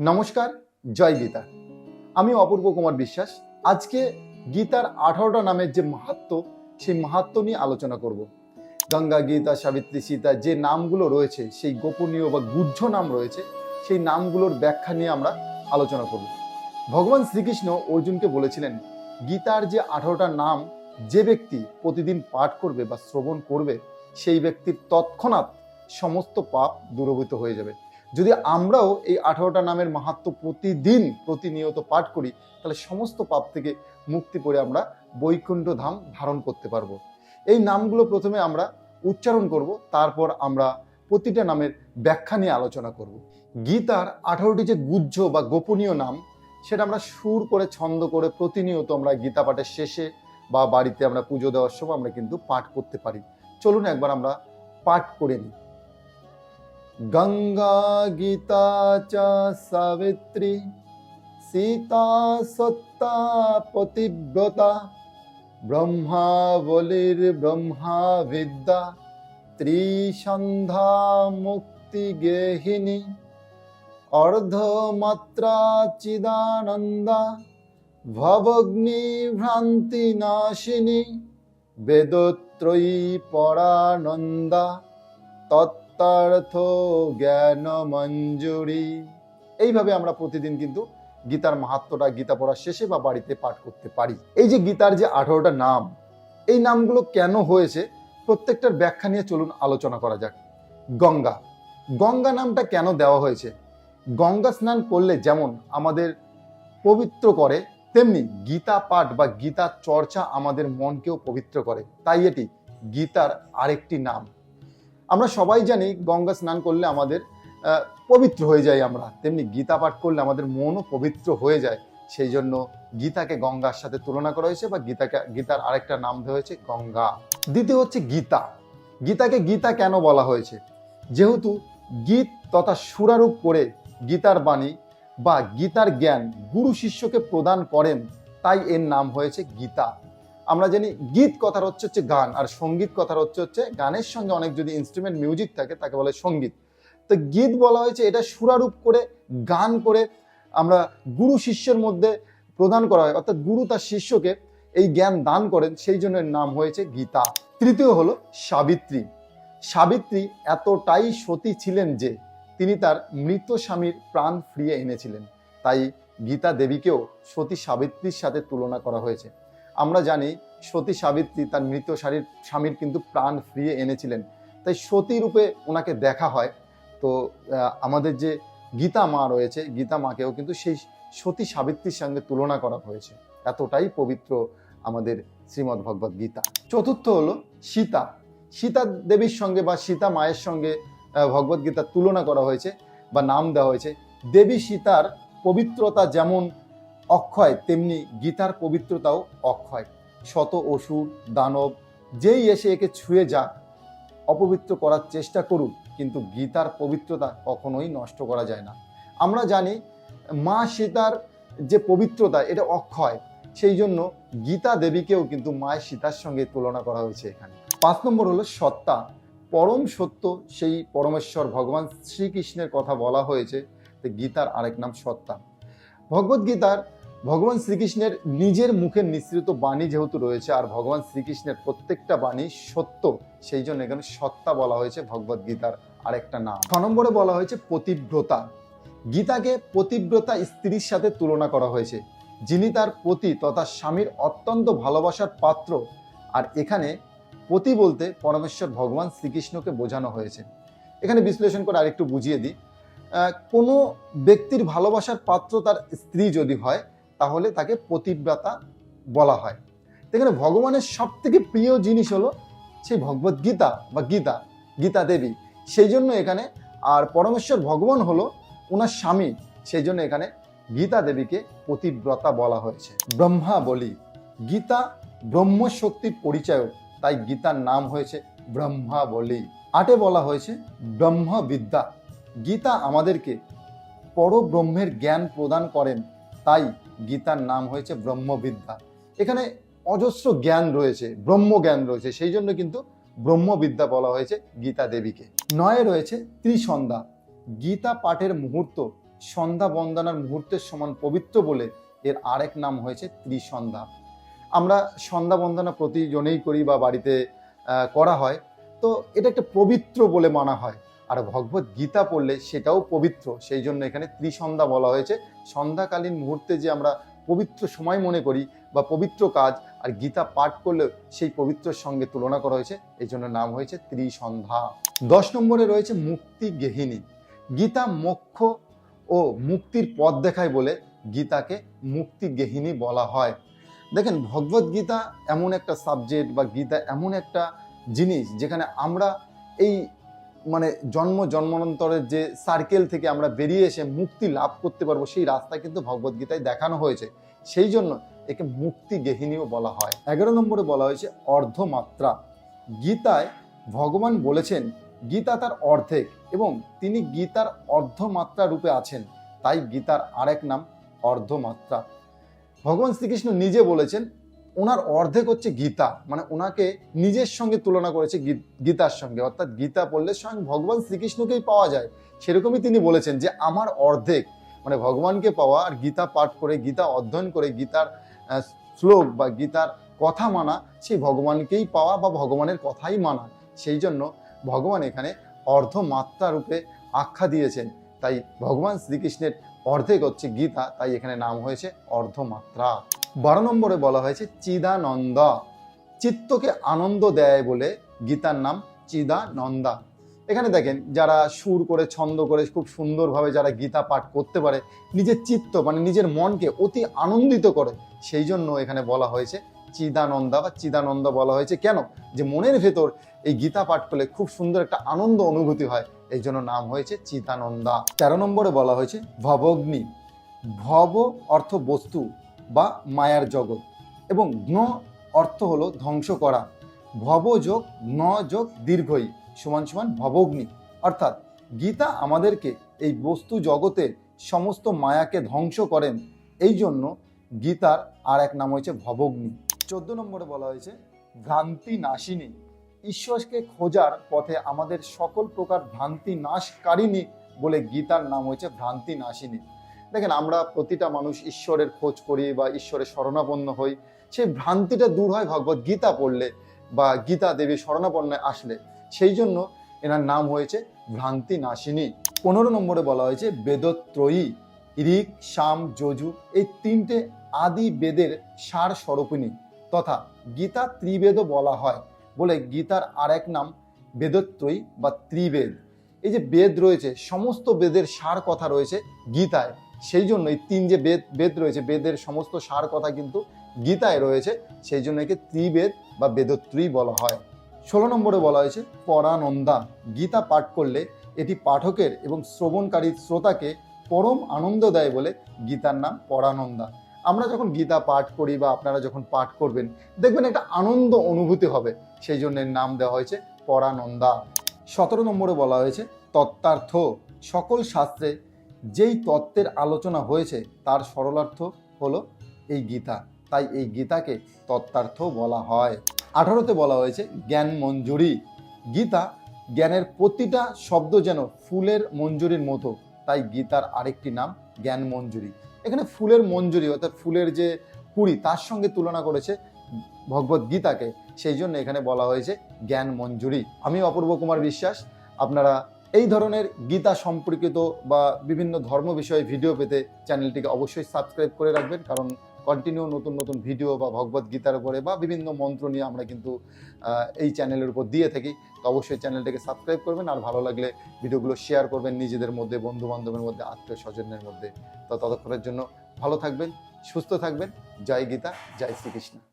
নমস্কার, জয় গীতা। আমি অপূর্ব কুমার বিশ্বাস। আজকে গীতার আঠারোটা নামের যে মাহাত্ম, সেই মাহাত্ম নিয়ে আলোচনা করব। গঙ্গা গীতা, সাবিত্রী সীতা যে নামগুলো রয়েছে, সেই গোপনীয় বা গুহ্য নাম রয়েছে, সেই নামগুলোর ব্যাখ্যা নিয়ে আমরা আলোচনা করব। ভগবান শ্রীকৃষ্ণ অর্জুনকে বলেছিলেন, গীতার যে আঠারোটা নাম, যে ব্যক্তি প্রতিদিন পাঠ করবে বা শ্রবণ করবে, সেই ব্যক্তির তৎক্ষণাৎ সমস্ত পাপ দূরভূত হয়ে যাবে। যদি আমরাও এই আঠারোটা নামের মাহাত্ম প্রতিদিন প্রতিনিয়ত পাঠ করি, তাহলে সমস্ত পাপ থেকে মুক্তি পড়ে আমরা বৈকুণ্ঠ ধাম ধারণ করতে পারব। এই নামগুলো প্রথমে আমরা উচ্চারণ করব, তারপর আমরা প্রতিটা নামের ব্যাখ্যা নিয়ে আলোচনা করব। গীতার আঠারোটি যে গুহ্য বা গোপনীয় নাম, সেটা আমরা সুর করে ছন্দ করে প্রতিনিয়ত আমরা গীতা পাঠের শেষে বা বাড়িতে আমরা পুজো দেওয়ার সময় আমরা কিন্তু পাঠ করতে পারি। চলুন একবার আমরা পাঠ করে নিই। গঙ্গা গীতা চ সাবিত্রী সীতা সত্তা পতিব্রতা ব্রহ্মা বলির ব্রহ্মা বিদ্যা ত্রিসন্ধ্যা মুক্তি গেহিনী অর্ধমাত্রা চিদানন্দা ভবগ্নি তত্ত্বার্থ জ্ঞান মঞ্জুরি। এইভাবে আমরা প্রতিদিন কিন্তু গীতার মাহাত্মটা গীতা পড়ার শেষে বা বাড়িতে পাঠ করতে পারি। এই যে গীতার যে আঠারোটা নাম, এই নামগুলো কেন হয়েছে? প্রত্যেকটার ব্যাখ্যা নিয়ে চলুন আলোচনা করা যাক। গঙ্গা। গঙ্গা নামটা কেন দেওয়া হয়েছে? গঙ্গা স্নান করলে যেমন আমাদের পবিত্র করে, তেমনি গীতা পাঠ বা গীতা চর্চা আমাদের মনকেও পবিত্র করে। তাই এটি গীতার আরেকটি নাম। আমরা সবাই জানি গঙ্গা স্নান করলে আমাদের পবিত্র হয়ে যাই আমরা। তেমনি গীতা পাঠ করলে আমাদের মনও পবিত্র হয়ে যায়। সেই জন্য গীতাকে গঙ্গার সাথে তুলনা করা হয়েছে বা গীতাকে, গীতার আরেকটা নাম দেওয়া হয়েছে গঙ্গা। দ্বিতীয় হচ্ছে গীতা। গীতাকে গীতা কেন বলা হয়েছে? যেহেতু গীত তথা সুরারূপ করে গীতার বাণী বা গীতার জ্ঞান গুরু শিষ্যকে প্রদান করেন, তাই এর নাম হয়েছে গীতা। আমরা জানি গীত কথার হচ্ছে হচ্ছে গান, আর সংগীত কথার হচ্ছে হচ্ছে গানের সঙ্গে অনেক যদি ইনস্ট্রুমেন্ট মিউজিক থাকে, তাকে বলে সংগীত। তো গীত বলা হয়েছে এটা সুরারূপ করে গান করে আমরা গুরু শিষ্যের মধ্যে প্রদান করা হয়। অর্থাৎ গুরু তার শিষ্যকে এই জ্ঞান দান করেন, সেই জন্য নাম হয়েছে গীতা। তৃতীয় হলো সাবিত্রী। সাবিত্রী এতটাই সতী ছিলেন যে তিনি তার মৃত স্বামীর প্রাণ ফিরিয়ে এনেছিলেন। তাই গীতা দেবীকেও সতী সাবিত্রীর সাথে তুলনা করা হয়েছে। আমরা জানি সতী সাবিত্রী তার মৃত শারীর স্বামীর কিন্তু প্রাণ ফিরিয়ে এনেছিলেন। তাই সতী রূপে ওনাকে দেখা হয়। তো আমাদের যে গীতা মা রয়েছে, গীতা মাকেও কিন্তু সেই সতী সাবিত্রীর সঙ্গে তুলনা করা হয়েছে। এতটাই পবিত্র আমাদের শ্রীমদ্ ভগবদ গীতা। চতুর্থ হলো সীতা। সীতা দেবীর সঙ্গে বা সীতা মায়ের সঙ্গে ভগবদ গীতার তুলনা করা হয়েছে বা নাম দেওয়া হয়েছে। দেবী সীতার পবিত্রতা যেমন অক্ষয়, তেমনি গীতার পবিত্রতাও অক্ষয়। শত অসুর, দানব, যেই এসে একে ছুঁয়ে যাক, অপবিত্র করার চেষ্টা করুক, কিন্তু গীতার পবিত্রতা কখনোই নষ্ট করা যায় না। আমরা জানি, মা সীতার যে পবিত্রতা, এটা অক্ষয়। সেই জন্য গীতা দেবীকেও কিন্তু মায়ের সীতার সঙ্গে তুলনা করা হয়েছে এখানে। পাঁচ নম্বর হলো সত্তা। পরম সত্য, সেই পরমেশ্বর ভগবান শ্রীকৃষ্ণের কথা বলা হয়েছে গীতার আরেক নাম সত্তা। ভগবদ গীতার ভগবান শ্রীকৃষ্ণের নিজের মুখের নিঃসৃত বাণী যেহেতু রয়েছে, আর ভগবান শ্রীকৃষ্ণের প্রত্যেকটা বাণী সত্য, সেই জন্য এখানে সত্তা বলা হয়েছে ভগবদ গীতার আরেকটা নাম। ছ নম্বরে বলা হয়েছে পতিব্রতা। গীতাকে পতিব্রতা স্ত্রীর সাথে তুলনা করা হয়েছে। যিনি তার পতি তথা স্বামীর অত্যন্ত ভালোবাসার পাত্র, আর এখানে পতি বলতে পরমেশ্বর ভগবান শ্রীকৃষ্ণকে বোঝানো হয়েছে। এখানে বিশ্লেষণ করে আরেকটু বুঝিয়ে দিই। কোনো ব্যক্তির ভালোবাসার পাত্র তার স্ত্রী যদি হয় তাহলে তাকে পতিব্রতা বলা হয়। এখানে ভগবানের সব থেকে প্রিয় জিনিস হলো সেই ভগবত গীতা বা গীতা গীতা দেবী। সেই জন্য এখানে আর পরমেশ্বর ভগবান হলো ওনার স্বামী। সেই জন্য এখানে গীতা দেবীকে পতিব্রতা বলা হয়েছে। ব্রহ্মা বলি, গীতা ব্রহ্মশক্তির পরিচয়ক, তাই গীতার নাম হয়েছে ব্রহ্মা বলি। আটে বলা হয়েছে ব্রহ্মবিদ্যা গীতা আমাদেরকে পরব্রহ্মের জ্ঞান প্রদান করেন, তাই গীতার নাম হয়েছে ব্রহ্মবিদ্যা। এখানে অজস্র জ্ঞান রয়েছে, ব্রহ্ম জ্ঞান রয়েছে, সেই জন্য কিন্তু ব্রহ্মবিদ্যা বলা হয়েছে গীতা দেবীকে। নয়ে রয়েছে ত্রিসন্ধ্যা। গীতা পাঠের মুহূর্ত সন্ধ্যা বন্দনার মুহূর্তের সমান পবিত্র বলে এর আরেক নাম হয়েছে ত্রিসন্ধ্যা। আমরা সন্ধ্যা বন্দনা প্রতিজনেই করি বা বাড়িতে করা হয়। তো এটা একটা পবিত্র বলে মানা হয়। আর ভগবত গীতা পড়লে সেটাও পবিত্র। সেই জন্য এখানে ত্রিসন্ধ্যা বলা হয়েছে। সন্ধ্যাকালীন মুহূর্তে যে আমরা পবিত্র সময় মনে করি বা পবিত্র কাজ আর গীতা পাঠ করলে সেই পবিত্রর সঙ্গে তুলনা করা হয়েছে, এই জন্য নাম হয়েছে ত্রিসন্ধ্যা। দশ নম্বরে রয়েছে মুক্তি গেহিনী গীতা মোক্ষ ও মুক্তির পথ দেখায় বলে গীতাকে মুক্তি গেহিনী বলা হয়। দেখেন, ভগবত গীতা এমন একটা সাবজেক্ট বা গীতা এমন একটা জিনিস যেখানে আমরা এই মানে জন্ম জন্মান্তরের যে সার্কেল থেকে আমরা বেরিয়ে এসে মুক্তি লাভ করতে পারব, সেই রাস্তা কিন্তু ভগবত গীতায় দেখানো হয়েছে। সেই জন্য একে মুক্তি গেহিনীও বলা হয়। এগারো নম্বরে বলা হয়েছে অর্ধমাত্রা। গীতায় ভগবান বলেছেন, গীতা তার অর্ধেক এবং তিনি গীতার অর্ধমাত্রা রূপে আছেন। তাই গীতার আরেক নাম অর্ধমাত্রা। ভগবান শ্রীকৃষ্ণ নিজে বলেছেন ওনার অর্ধেক হচ্ছে গীতা। মানে ওনাকে নিজের সঙ্গে তুলনা করেছে গীতার সঙ্গে। অর্থাৎ গীতা পড়লে স্বয়ং ভগবান শ্রীকৃষ্ণকেই পাওয়া যায়। সেরকমই তিনি বলেছেন যে, আমার অর্ধেক। মানে ভগবানকে পাওয়া আর গীতা পাঠ করে, গীতা অধ্যয়ন করে, গীতার শ্লোক বা গীতার কথা মানা, সেই ভগবানকেই পাওয়া বা ভগবানের কথাই মানা। সেই জন্য ভগবান এখানে অর্ধমাত্রা রূপে আখ্যা দিয়েছেন। তাই ভগবান শ্রীকৃষ্ণের অর্ধেক হচ্ছে গীতা, তাই এখানে নাম হয়েছে অর্ধমাত্রা। বারো নম্বরে বলা হয়েছে চিদানন্দ। চিত্তকে আনন্দ দেয় বলে গীতার নাম চিদানন্দা। এখানে দেখেন, যারা সুর করে, ছন্দ করে, খুব সুন্দরভাবে যারা গীতা পাঠ করতে পারে, নিজের চিত্ত মানে নিজের মনকে অতি আনন্দিত করে, সেই জন্য এখানে বলা হয়েছে চিদানন্দা বা চিদানন্দ বলা হয়েছে। কেন? যে মনের ভেতর এই গীতা পাঠ করলে খুব সুন্দর একটা আনন্দ অনুভূতি হয়। এই জন্য নাম হয়েছে চিদানন্দা। তেরো নম্বরে বলা হয়েছে, ভবগ্নি, ভব অর্থ বস্তু বা মায়ার জগৎ এবং গ্ন অর্থ হলো ধ্বংস করা। ভব যোগ ন যোগ দীর্ঘই সমান সমান ভবগ্নি। অর্থাৎ গীতা আমাদেরকে এই বস্তু জগতে সমস্ত মায়াকে ধ্বংস করেন। এই জন্য গীতার আর এক নাম হয়েছে ভবগ্নি। চোদ্দ নম্বরে বলা হয়েছে, ভ্রান্তি নাশিনী, ঈশ্বরকে খোঁজার পথে আমাদের সকল প্রকার ভ্রান্তি নাশকারিণী বলে গীতার নাম হয়েছে, ভ্রান্তি নাশিনী। দেখেন, আমরা প্রতিটা মানুষ ঈশ্বরের খোঁজ করি বা ঈশ্বরের শরণাপন্ন হই, সেই ভ্রান্তিটা দূর হয় ভগবত গীতা পড়লে বা গীতা দেবী শরণাপন্নে আসলে। সেই জন্য এনার নাম হয়েছে, ভ্রান্তি নাশিনী। পনেরো নম্বরে বলা হয়েছে, বেদত্রয়ী, ঋক শাম যজু, এই তিনটে আদি বেদের সার স্বরূপিণী। তথা গীতা ত্রিবেদও বলা হয় বলে গীতার আর এক নাম বেদত্রয়ী বা ত্রিবেদ। এই যে বেদ রয়েছে, সমস্ত বেদের সার কথা রয়েছে গীতায়। সেই জন্য এই তিন যে বেদ বেদ রয়েছে, বেদের সমস্ত সার কথা কিন্তু গীতায় রয়েছে। সেই জন্য একে ত্রিবেদ বা বেদত্রী বলা হয়। ষোলো নম্বরে বলা হয়েছে, পরানন্দা। গীতা পাঠ করলে এটি পাঠকের এবং শ্রবণকারী শ্রোতাকে পরম আনন্দ দেয় বলে গীতার নাম পরানন্দা। আমরা যখন গীতা পাঠ করি বা আপনারা যখন পাঠ করবেন, দেখবেন একটা আনন্দ অনুভূতি হবে। সেই জন্য নাম দেওয়া হয়েছে পরানন্দা। সতেরো নম্বরে বলা হয়েছে, তত্ত্বার্থ, সকল শাস্ত্রে যেই তত্ত্বের আলোচনা হয়েছে, তার সরলার্থ হলো এই গীতা। তাই এই গীতাকে তত্ত্বার্থ বলা হয়। আঠারোতে বলা হয়েছে, জ্ঞান মঞ্জুরি। গীতা জ্ঞানের প্রতিটা শব্দ যেন ফুলের মঞ্জুরির মতো। তাই গীতার আরেকটি নাম জ্ঞান মঞ্জুরি। এখানে ফুলের মঞ্জুরি, অর্থাৎ ফুলের যে কুড়ি, তার সঙ্গে তুলনা করেছে ভগবত গীতাকে। সেই জন্য এখানে বলা হয়েছে জ্ঞান মঞ্জুরি। আমি অপূর্ব কুমার বিশ্বাস, আপনারা এই ধরনের গীতা সম্পর্কিত বা বিভিন্ন ধর্ম বিষয়ে ভিডিও পেতে চ্যানেলটিকে অবশ্যই সাবস্ক্রাইব করে রাখবেন, কারণ কন্টিনিউ নতুন নতুন ভিডিও বা ভগবত গীতার উপরে বা বিভিন্ন মন্ত্র নিয়ে আমরা কিন্তু এই চ্যানেলের উপর দিয়ে থাকি। তো অবশ্যই চ্যানেলটাকে সাবস্ক্রাইব করবেন আর ভালো লাগলে ভিডিওগুলো শেয়ার করবেন নিজেদের মধ্যে বন্ধু বান্ধবের মধ্যে আত্মীয় স্বজনের মধ্যে। তো ততক্ষণের জন্য ভালো থাকবেন, সুস্থ থাকবেন। জয় গীতা, জয় শ্রীকৃষ্ণ।